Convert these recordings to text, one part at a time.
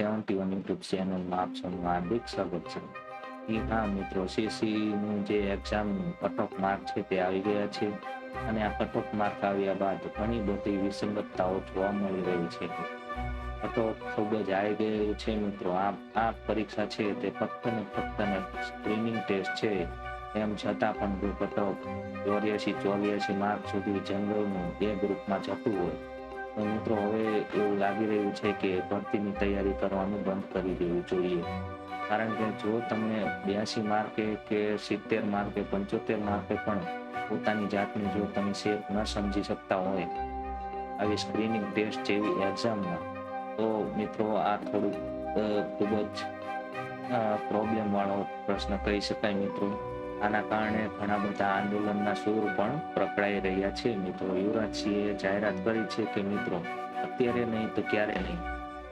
Seventy one YouTube ચેનલમાં આપ સૌનું હાર્દિક સ્વાગત છે. હા, મિત્રો સીસીનું જે એક્ઝામ કટઓફ માર્ક છે તે આવી ગયા છે અને આ કટઓફ માર્ક આવ્યા બાદ ઘણી બધી વિસંગતતાઓ જોવા મળી રહી છે. કટઓફ ખૂબ જ આવી ગયેલું છે, મિત્રો. આ આ પરીક્ષા છે તે ફક્ત ને ફક્ત ને સ્ક્રીનિંગ ટેસ્ટ છે. એમ છતાં પણ જો કટઓફ ચોર્યાસી ચોર્યાસી માર્ક સુધી જનરલનું બે ગ્રુપમાં જતું હોય. મિત્રો, હવે એવું લાગી રહ્યું છે કે ભરતીની તૈયારી કરવાનું બંધ કરી દેવું જોઈએ. કારણ કે જો તમે બ્યાસી માર્કે કે સિત્તેર માર્કે, પંચોતેર માર્કે પણ પોતાની જાતને જો તમે સેફ ન સમજી શકતા હોય, આવી સ્ક્રીનિંગ ટેસ્ટ જેવી એક્ઝામમાં, તો મિત્રો આ થોડુંક ખૂબ જ પ્રોબ્લેમ વાળો પ્રશ્ન કહી શકાય મિત્રો. આના કારણે ઘણા બધા આંદોલનના સૂર પણ પ્રકડાઈ રહ્યા છે. મિત્રો, યુવરાજસિંહે જાહેરાત કરી છે કે, મિત્રો, અત્યારે નહીં તો ક્યારે નહીં?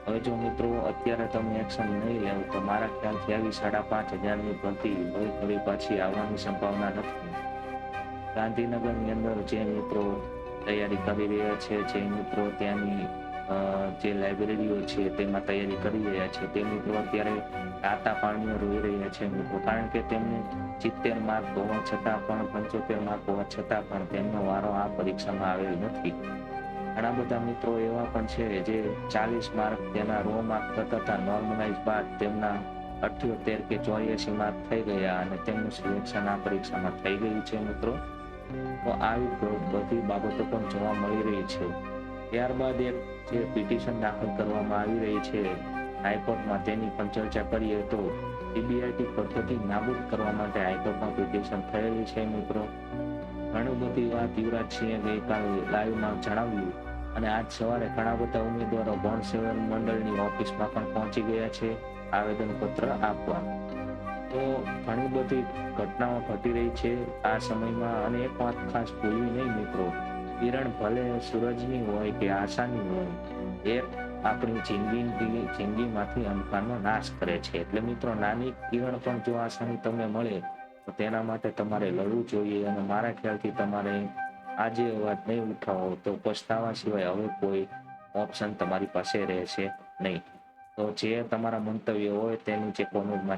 હવે જો, મિત્રો, અત્યારે તમે એક્શન નહીં લેવ તો મારા ખ્યાલથી આવી સાડા પાંચ હજારની ભરતી હવે ફરી પાછી આવવાની સંભાવના નથી. ગાંધીનગરની અંદર જે મિત્રો તૈયારી કરી રહ્યા છે, જે મિત્રો ત્યાંની જે લાઇબ્રેરીઓ છે તેમાં તૈયારી કરી રહ્યા છે. તે મિત્રો અત્યારે તાતા પાણીઓ રોઈ રહ્યા છે મિત્રો કારણ કે તેમને સિત્તેર માર્ક હોવા છતાં પણ, પંચોતેર માર્ક હોવા છતાં પણ તેમનો વારો આ પરીક્ષામાં આવેલ નથી. ઘણા બધા મિત્રો એવા પણ છે જે ચાલીસ માર્ક તેના રો માર્ક થતા નોર્મલાઇઝ બાદ તેમના અઠ્યોતેર કે ચોર્યાસી માર્ક થઈ ગયા અને તેમનું સિલેક્શન આ પરીક્ષામાં થઈ ગયું છે મિત્રો. તો આવી બધી બાબતો પણ જોવા મળી રહી છે. ત્યારબાદ એક જે પિટિશન દાખલ કરવામાં આવી રહી છે, હાઈકોર્ટમાં તેની પણ ચર્ચા કરીએ તો સીબીઆઈટી પદ્ધતિ નાબૂદ કરવા માટે હાઈકોર્ટમાં પિટિશન થયેલી છે મિત્રો. ઘણી બધી વાત યુવરાજસિંહે ગઈકાલે લાઈવમાં જણાવ્યું અને આજ સવારે ઘણા બધા ઉમેદવારો ભણ સેવન મંડળની ઓફિસમાં પણ પહોંચી ગયા છે. આવેદનપત્ર આપવા. તો ઘણી બધી ઘટનાઓ ઘટી રહી છે આ સમયમાં અને એક વાત ખાસ ભૂલવી નહીં મિત્રો. કિરણ ભલે સૂરજની હોય કે આશાની હોય, એ આપણી જિંદગી, જિંદગીમાંથી અંધકારનો નાશ કરે છે. એટલે મિત્રો, નાની કિરણ પણ જો આસાની તમને મળે, તો તેના માટે તમારે લડવું જોઈએ અને મારા ખ્યાલથી તમારે આજે અવાજ નહીં ઉઠાવો, તો પછતાવા સિવાય હવે કોઈ ઓપ્શન તમારી પાસે રહેશે નહીં. તો જે તમારા મંતવ્ય હોય તેનું જે કોમેન્ટમાં